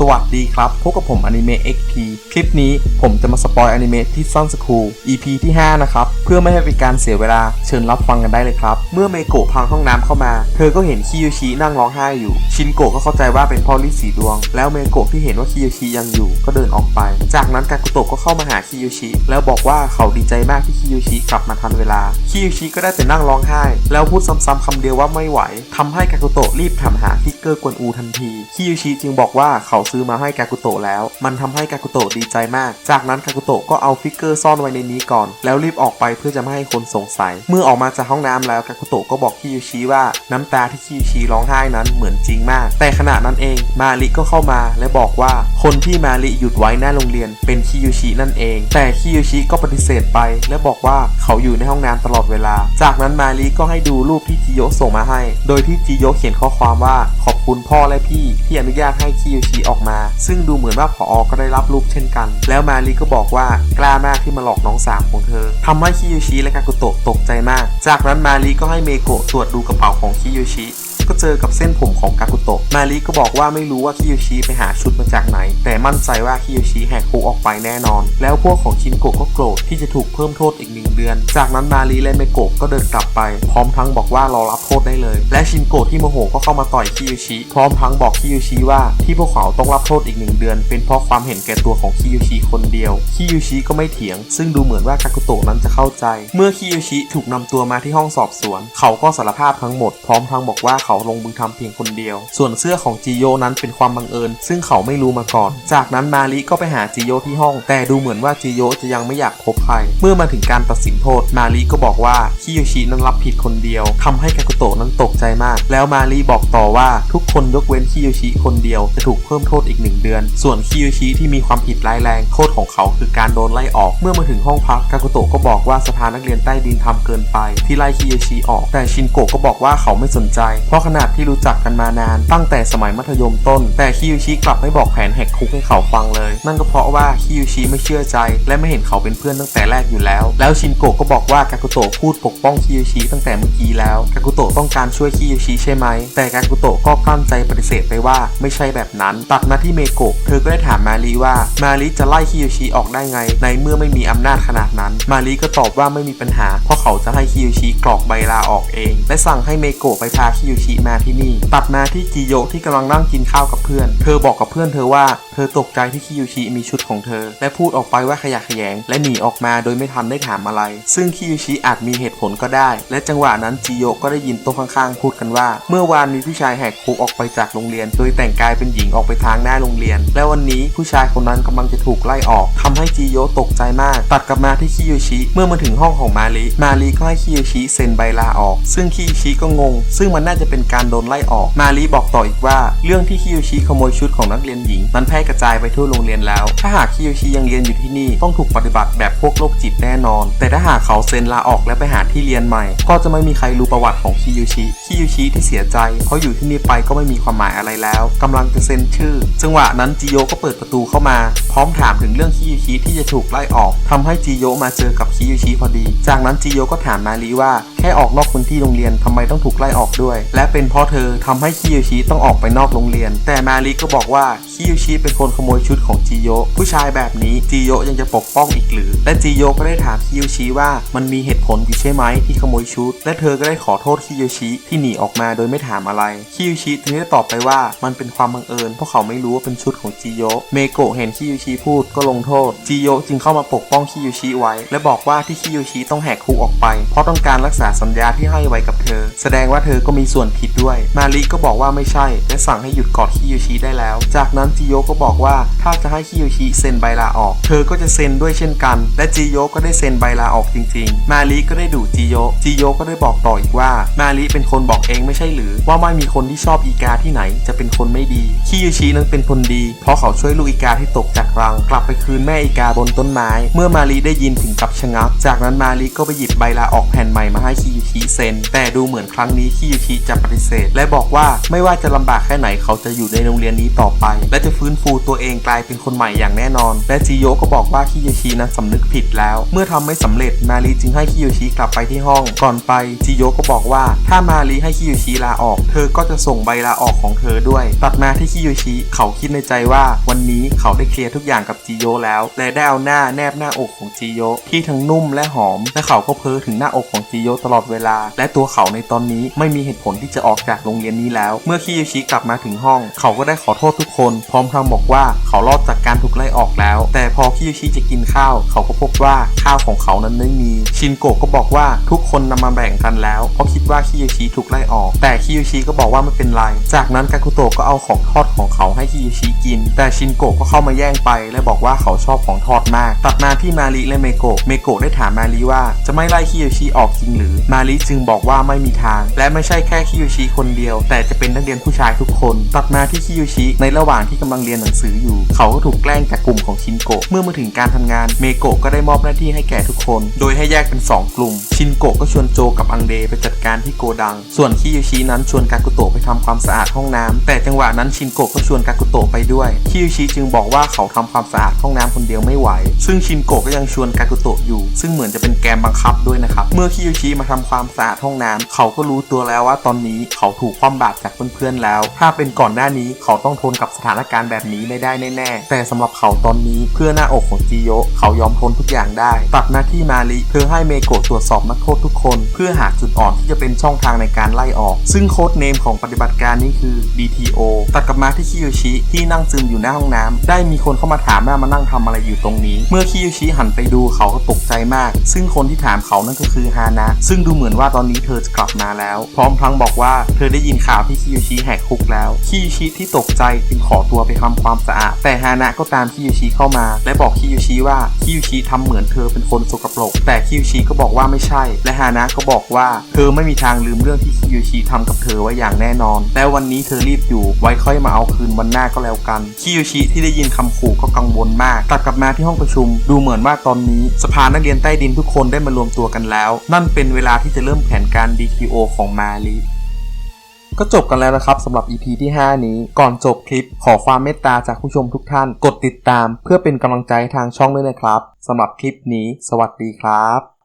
สวัสดีครับ พบกับผมอนิเมะ XP คลิปนี้ผมจะมาสปอยอนิเมะที่ซ่อนสคูล EP ที่ 5 นะครับ เพื่อไม่ให้เป็นการเสียเวลาเชิญรับฟังกันได้เลยครับ เมื่อเมโกะพังห้องน้ำเข้ามา เธอก็เห็นคิโยชินั่งร้องไห้อยู่ ชินโกะก็เข้าใจว่าเป็นพ่อลิสีดวง แล้วเมโกะที่เห็นว่าคิโยชิยังอยู่ก็เดินออกไป จากนั้นกากุโตะก็เข้ามาหาคิโยชิแล้วบอกว่าเขาดีใจมากที่คิโยชิกลับมาทันเวลาคิโยชิก็ได้แต่นั่งร้องไห้ แล้วพูดซ้ำๆคำเดียวว่าไม่ไหวทำให้กากุโตะรีบถามหาฟิกเกอร์กวนอูทันทีคิโยชิจึงบอกว่าเขาซื้อมาให้กากุโตะแล้ว มันทำให้กากุโตะดีใจมาก จากนั้นกากุโตะก็เอาฟิกเกอร์ซ่อนไว้ในนี้ก่อน แล้วรีบออกไปเพื่อจะไม่ให้คนสงสัย เมื่อออกมาจากห้องน้ำแล้วกากุโตะก็บอกคิโยชิว่าน้ำตาที่คิโยชิร้องไห้นั้นเหมือนจริงมาก แต่ขณะนั้นเองมาริก็เข้ามาและบอกว่าคนที่มาริหยุดไว้หน้าโรงเรียนเป็นคิโยชินั่นเอง แต่คิโยชิก็ปฏิเสธไป และบอกว่าเขาอยู่ในห้องน้ำตลอดเวลา จากนั้นมาริก็ให้ดูรูปที่จิโยส่งมาให้ โดยที่จิโยเขียนข้อความว่าขอบคุณพ่อและพี่ที่อนุญาตให้คิโยชิออกมา ซึ่งดูเหมือนว่าผอก็ได้รับรูปเช่นกัน แล้วมารีก็บอกว่ากล้ามากที่มาหลอกน้องสาวของเธอทำให้คิโยชิและกากุโตะตกใจมาก จากนั้นมารีก็ให้เมโกะตรวจดูกระเป๋าของคิโยชิ ก็เจอกับเส้นผมของกากุโตะมาริก็บอกว่าไม่รู้ว่าคิโยชิไปหาชุดมาจากไหน แต่มั่นใจว่าคิโยชิแหกคุกออกไปแน่นอน แล้วพวกของชินโกะก็โกรธที่จะถูกเพิ่มโทษอีกหนึ่งเดือน จากนั้นมาริและเมโกะก็เดินกลับไป พร้อมทั้งบอกว่ารอรับโทษได้เลย และชินโกะที่โมโหก็เข้ามาต่อยคิโยชิพร้อมทั้งบอกคิโยชิว่าที่พวกเขาต้องรับโทษอีกหนึ่งเดือน เป็นเพราะความเห็นแก่ตัวของคิโยชิคนเดียวคิโยชิก็ไม่เถียง ซึ่งดูเหมือนว่ากากุโตะนั้นจะเข้าใจ เมื่อคิโยชิถูกนำตัวมาที่ห้องสอบสวน เขาก็สารภาพทั้งหมด พร้อมทั้งบอกว่าเขาลงมือทำเพียงคนเดียว ส่วนเสื้อของจิโยนั้นเป็นความบังเอิญ ซึ่งเขาไม่รู้มาก่อน จากนั้นมาริก็ไปหาจิโยที่ห้อง แต่ดูเหมือนว่าจิโยจะยังไม่อยากพบใคร เมื่อมาถึงการตัดสินโทษ มาริก็บอกว่าคิโยชินั้นรับผิดคนเดียวทำให้กากุโตะนั้นตกใจมาก แล้วมาริบอกต่อว่าทุกคนยกเว้นคิโยชิคนเดียวจะถูกเพิ่มโทษอีกหนึ่งเดือน ส่วนคิโยชิที่มีความผิดร้ายแรงโทษของเขาคือการโดนไล่ออก เมื่อมาถึงห้องพักกากุโตะก็บอกว่าสภานักเรียนใต้ดินทำเกินไป ที่ไล่คิโยชิออก แต่ชินโกะก็บอกว่าเขาไม่สนใจ เพราะขนาดที่รู้จักกันมานาน ตั้งแต่สมัยมัธยมต้น แต่คิโยชิกลับไม่บอกแผนแหกคุกให้เขาฟังเลย นั่นก็เพราะว่าคิโยชิไม่เชื่อใจ และไม่เห็นเขาเป็นเพื่อนตั้งแต่แรกอยู่แล้ว แล้วชินโกะก็บอกว่ากากุโตะพูดปกป้องคิโยชิตั้งแต่เมื่อกี้แล้วกากุโตะต้องการช่วยคิโยชิใช่ไหม แต่กากุโตะก็กลั้นใจปฏิเสธไปว่าไม่ใช่แบบนั้น ตัดมาที่เมโกะเธอก็ได้ถามมารีว่ามารีจะไล่คิโยชิออกได้ไง ในเมื่อไม่มีอำนาจขนาดนั้น มารีก็ตอบว่าไม่มีปัญหา เพราะเขาจะให้คิโยชิกรอกใบลาออกเอง และสั่งให้เมโกะไปพาคิโยชิมาที่นี่ ตัดมาที่จิโยะที่กำลังนั่งกินข้าวกับเพื่อน เธอบอกกับเพื่อนเธอว่า เธอตกใจที่คิโยชิมีชุดของเธอ และพูดออกไปว่าขยะแขยง และหนีออกมาโดยไม่ทันได้ถามอะไร ซึ่งคิโยชิอาจมีเหตุผลก็ได้ และจังหวะนั้นจิโยก็ได้ยินโต๊ะข้างๆ พูดกันว่า เมื่อวานมีผู้ชายแหกคุกออกไปจากโรงเรียน โดยแต่งกายเป็นหญิงออกไปทางหน้าโรงเรียน และวันนี้ผู้ชายคนนั้นกำลังจะถูกไล่ออกทำให้จิโยตกใจมาก ตัดกลับมาที่คิโยชิเมื่อมาถึงห้องของมาริมาริก็ให้คิโยชิเซ็นใบลาออก ซึ่งคิโยชิก็งง ซึ่งมันน่าจะเป็นการโดนไล่ออกมาริบอกต่ออีกว่า เรื่องที่คิโยชิขโมยชุดของนักเรียนหญิงมันแพร่กระจายไปทั่วโรงเรียนแล้ว ถ้าหากคิโยชิยังเรียนอยู่ที่นี่ต้องถูกปฏิบัติแบบพวกโรคจิตแน่นอน แต่ถ้าหากเขาเซ็นลาออกและไปหาที่เรียนใหม่ ก็จะไม่มีใครรู้ประวัติของคิโยชิคิโยชิที่เสียใจเพราะอยู่ที่นี่ไปก็ไม่มีความหมายอะไรแล้วกำลังจะเซ็นชื่อ จังหวะนั้นจิโยก็เปิดประตูเข้ามา พร้อมถามถึงเรื่องคิโยชิที่จะถูกไล่ออกทำให้จิโยมาเจอกับคิโยชิพอดี จากนั้นจิโยก็ถามมารีว่าแค่ออกนอกพื้นที่โรงเรียนทำไมต้องถูกไล่ออกด้วย และเป็นเพราะเธอทำให้คิโยชิต้องออกไปนอกโรงเรียน แต่มารีก็บอกว่าคิโยชิเป็นคนขโมยชุดของจิโยผู้ชายแบบนี้จิโยยังจะปกป้องอีกหรือ และจิโยก็ได้ถามคิโยชิว่ามันมีเหตุผลอยู่ใช่ไหมที่ขโมยชุด และเธอก็ได้ขอโทษคิโยชิที่หนีออกมาโดยไม่ถามอะไรคิโยชิจึงได้ตอบไปว่ามันเป็นความบังเอิญเพราะเขาไม่รู้ว่าเป็นชุดของจิโยเมโกะเห็นคิโยชิพูดก็ลงโทษจิโยจึงเข้ามาปกป้องคิโยชิไว้ และบอกว่าที่คิโยชิต้องแหกคุกออกไป เพราะต้องการรักษาสัญญาที่ให้ไว้กับเธอ แสดงว่าเธอก็มีส่วนผิดด้วย มาริก็บอกว่าไม่ใช่ และสั่งให้หยุดกอดคิโยชิได้แล้ว จากนั้นจิโยก็บอกว่าถ้าจะให้คิโยชิเซ็นใบลาออก เธอก็จะเซ็นด้วยเช่นกัน และจิโยก็ได้เซ็นใบลาออกจริง ๆ มาริก็ได้ดูจิโยจิโยก็ได้บอกต่ออีกว่า มาริเป็นคนบอกเองไม่ใช่หรือ ว่าไม่มีคนที่ชอบอีกาที่ไหน จะเป็นคนไม่ดีคิโยชินั้นเป็นคนดี เพราะเขาช่วยลูกอีกาที่ตกจากรัง กลับไปคืนแม่อีกาบนต้นไม้ เมื่อมารีได้ยินถึงกับชะงัก จากนั้นมารีก็ไปหยิบใบลาออกแผ่นใหม่มาให้คิโยชิเซ็นแต่ดูเหมือนครั้งนี้คิโยชิจะปปฏิเสธ และบอกว่าไม่ว่าจะลำบากแค่ไหนเขาจะอยู่ในโรงเรียนนี้ต่อไป และจะฟื้นฟูตัวเองกลายเป็นคนใหม่อย่างแน่นอน และจิโยก็บอกว่าคิโยชินั้นสำนึกผิดแล้ว เมื่อทำไม่สำเร็จมารีจึงให้คิโยชิกลับไปที่ห้อง ก่อนไปจิโยก็บอกว่า ถ้ามารีให้คิโยชิลาออก เธอก็จะส่งใบลาออกของเธอด้วย ตัดมาที่คิโยชิเขาคิดในใจว่า วันนี้เขาได้เคลียร์ทุกอย่างกับจิโยแล้ว และได้เอาหน้าแนบหน้าอกของจิโยที่ทั้งนุ่มและหอม และเขาก็เพ้อถึงหน้าอกของจิโยตลอดเวลา และตัวเขาในตอนนี้ไม่มีเหตุผลที่จะออกจากโรงเรียนนี้แล้ว เมื่อคิโยชิกลับมาถึงห้อง เขาก็ได้ขอโทษทุกคน พร้อมทั้งบอกว่าเขารอดจากการถูกไล่ออกแล้ว แต่พอคิโยชิจะกินข้าว เขาก็พบว่าข้าวของเขานั้นไม่มี ชินโกะก็บอกว่าทุกคนนำมาแบ่งกันแล้วเพราะคิดว่าคิโยชิถูกไล่ออก แต่คิโยชิก็บอกว่าไม่เป็นไร จากนั้นกากุโตะก็เอาของทอดของเขาให้คิโยชิกิน แต่ชินโกะก็เข้ามาแย่งไป และบอกว่าเขาชอบของทอดมาก ตัดมาที่มาริและเมโกะ เมโกะได้ถามมาริว่า จะไม่ไล่คิโยชิออกจริงหรือ มาริจึงบอกว่าไม่มีทาง และไม่ใช่แค่คิโยชิคนเดียว แต่จะเป็นนักเรียนผู้ชายทุกคน ตัดมาที่คิโยชิในระหว่างที่กำลังเรียนนังสืออยู่ เขาก็ถูกแกล้งจากกลุ่มของชินโกะ เมื่อมาถึงการทำงาน เมโกะก็ได้มอบหน้าที่ให้แก่ทุกคน โดยให้แยกเป็น 2 กลุ่ม ชินโกะก็ชวนโจกับอังเดไปจัดการที่โกดัง ส่วนคิโยชินั้นชวนกากุโตะไปทำความสะอาดห้องน้ำแต่จังหวะนั้นชินโกะก็ชวนกากุโตะไปด้วยคิโยชิจึงบอกว่าเขาทำความสะอาดห้องน้ำคนเดียวไม่ไหว ซึ่งชินโกะก็ยังชวนกากุโตะอยู่ ซึ่งเหมือนจะเป็นแกมบังคับด้วยนะครับ เมื่อคิโยชิมาทำความสะอาดห้องน้ำเขาก็รู้ตัวแล้วว่าตอนนี้เขาถูกคว่ำบาตรจากเพื่อนๆแล้ว ถ้าเป็นก่อนหน้านี้เขาต้องทนกับสถานการณ์แบบนี้ไม่ได้แน่ๆ แต่สำหรับเขาตอนนี้เพื่อหน้าอกของจิโยเขายอมทนทุกอย่างได้ ตัดหน้าที่มาริเธอให้เมโกะตรวจสอบนักโทษทุกคน เพื่อหาจุดอ่อนที่จะเป็นช่องทางในการไล่ออก ซึ่งโค้ดเนมของปฏิบัติการนี้คือ DTO ตัดกลับมาที่คิโยชิที่นั่งซึมอยู่หน้าห้องน้ำได้มีคนเข้ามาถามว่ามานั่งทำอะไรอยู่ตรงนี้ เมื่อคิโยชิหันไปดูเขาก็ตกใจมาก ซึ่งคนที่ถามเขานั่นก็คือฮานะ ซึ่งดูเหมือนว่าตอนนี้เธอจะกลับมาแล้ว พร้อมทั้งบอกว่าเธอได้ยินข่าวที่คิโยชิแหกคุกแล้วคิโยชิที่ตกใจจึงขอตัวไปทำความสะอาด แต่ฮานะก็ตามคิโยชิเข้ามา และบอกคิโยชิว่าคิโยชิทำเหมือนเธอเป็นคนสกปรก แต่คิโยชิก็บอกว่าไม่ใช่ และฮานะก็บอกว่า เธอไม่มีทางลืมเรื่องที่คิโยชิทำกับเธอไว้อย่างแน่นอน และวันนี้เธอรีบอยู่ไว้ค่อยมาเอาคืนวันหน้าก็แล้วกันคิโยชิที่ได้ยินคำขู่ก็กังวลมาก ตัดกลับมาที่ห้องประชุม ดูเหมือนว่าตอนนี้สภานักเรียนใต้ดินทุกคนได้มารวมตัวกันแล้ว นั่นเป็นเวลาที่จะเริ่มแผนการ DTO ของมาลี ก็จบกันแล้วนะครับสำหรับ EP ที่ 5 นี้ ก่อนจบคลิปขอความเมตตาจากผู้ชมทุกท่าน กดติดตาม เพื่อเป็นกำลังใจทางช่องด้วยนะครับสำหรับคลิปนี้ สวัสดีครับ